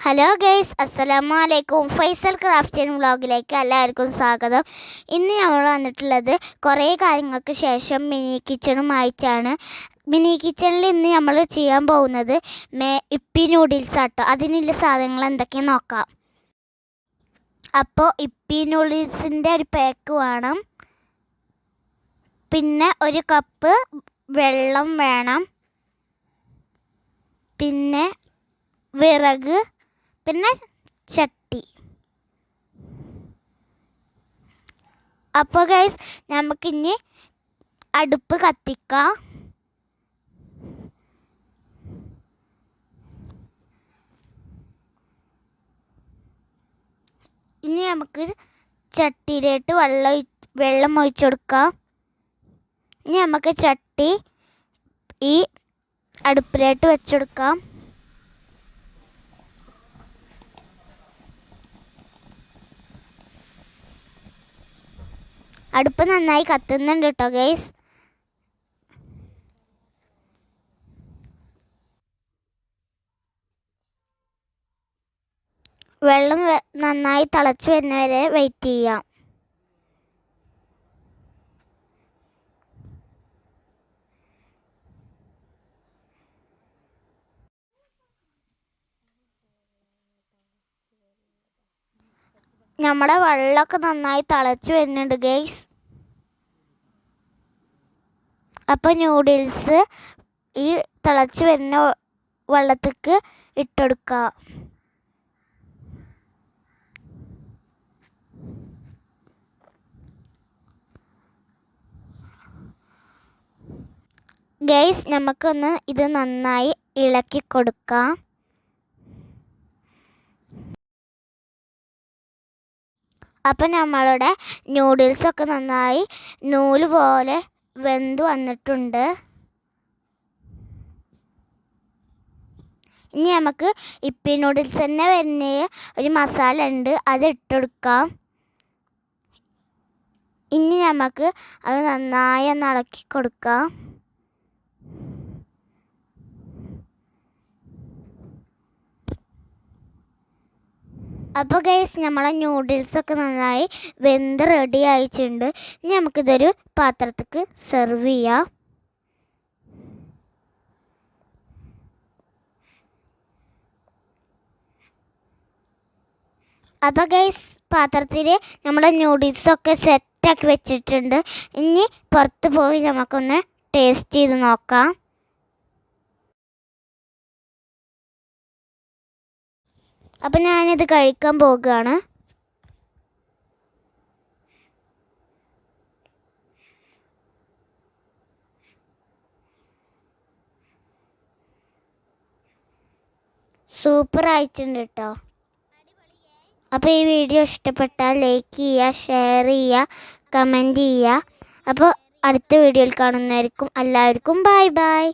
Hello guys അസ്സലാമു അലൈക്കും ഫൈസൽ ക്രാഫ്റ്റിൻ വ്ളോഗിലേക്ക് എല്ലാവർക്കും സ്വാഗതം. ഇന്ന് നമ്മൾ വന്നിട്ടുള്ളത് കുറേ കാര്യങ്ങൾക്ക് ശേഷം മിനി കിച്ചണുമായിട്ടാണ് മിനി കിച്ചണിൽ ഇന്ന് നമ്മൾ ചെയ്യാൻ പോകുന്നത് മേ ഇപ്പി നൂഡിൽസ് ആട്ടോ. അതിനുള്ള സാധനങ്ങൾ എന്തൊക്കെ നോക്കാം. അപ്പോൾ ഇപ്പി നൂഡിൽസിന്റെ ഒരു പാക്ക് വേണം. പിന്നെ ഒരു കപ്പ് വെള്ളം വേണം. പിന്നെ വിറക് പിന്നെ ചട്ടി. അപ്പോൾ ഗൈസ് നമുക്കിനി അടുപ്പ് കത്തിക്കാം. ഇനി നമുക്ക് ചട്ടിയിലോട്ട് വെള്ളം വെള്ളം ഒഴിച്ചു കൊടുക്കാം. ഇനി നമുക്ക് ചട്ടി ഈ അടുപ്പിലോട്ട് വെച്ചെടുക്കാം അടുപ്പ് നന്നായി കത്തുന്നുണ്ട് കേട്ടോ ഗൈസ് വെള്ളം നന്നായി തിളച്ചു വരുന്നവരെ വെയിറ്റ് ചെയ്യാം. നമ്മുടെ വെള്ളമൊക്കെ നന്നായി തിളച്ചു വരുന്നുണ്ട് ഗൈസ് അപ്പോൾ ന്യൂഡിൽസ് ഈ തിളച്ച് വരുന്ന വെള്ളത്തേക്ക് ഇട്ടെടുക്കാം. ഗൈസ് നമുക്കൊന്ന് ഇത് നന്നായി ഇളക്കി കൊടുക്കാം. അപ്പം നമ്മളുടെ നൂഡിൽസൊക്കെ നന്നായി നൂൽ പോലെ വെന്ത് വന്നിട്ടുണ്ട്. ഇനി നമുക്ക് ഇപ്പി നൂഡിൽസ് തന്നെ വരുന്ന ഒരു മസാല ഉണ്ട്. അത് ഇട്ടെടുക്കാം. ഇനി നമുക്ക് അത് നന്നായി ഒന്ന് ഇളക്കി കൊടുക്കാം. അപ്പോൾ ഗൈസ് നമ്മളെ ന്യൂഡിൽസൊക്കെ നന്നായി വെന്ത് റെഡി ആയിട്ടുണ്ട്. ഇനി നമുക്കിതൊരു പാത്രത്തേക്ക് സെർവ് ചെയ്യാം. അപ്പോൾ ഗൈസ് പാത്രത്തിൽ നമ്മുടെ ന്യൂഡിൽസൊക്കെ സെറ്റാക്കി വെച്ചിട്ടുണ്ട്. ഇനി പുറത്ത് പോയി നമുക്കൊന്ന് ടേസ്റ്റ് ചെയ്ത് നോക്കാം. അപ്പം ഞാനിത് കഴിക്കാൻ പോകുകയാണ് സൂപ്പർ ആയിട്ടുണ്ട് കേട്ടോ അപ്പോൾ ഈ വീഡിയോ ഇഷ്ടപ്പെട്ടാൽ ലൈക്ക് ചെയ്യുക ഷെയർ ചെയ്യുക കമന്റ് ചെയ്യുക. അപ്പോൾ അടുത്ത വീഡിയോയിൽ കാണുന്നതായിരിക്കും എല്ലാവർക്കും ബൈ ബൈ.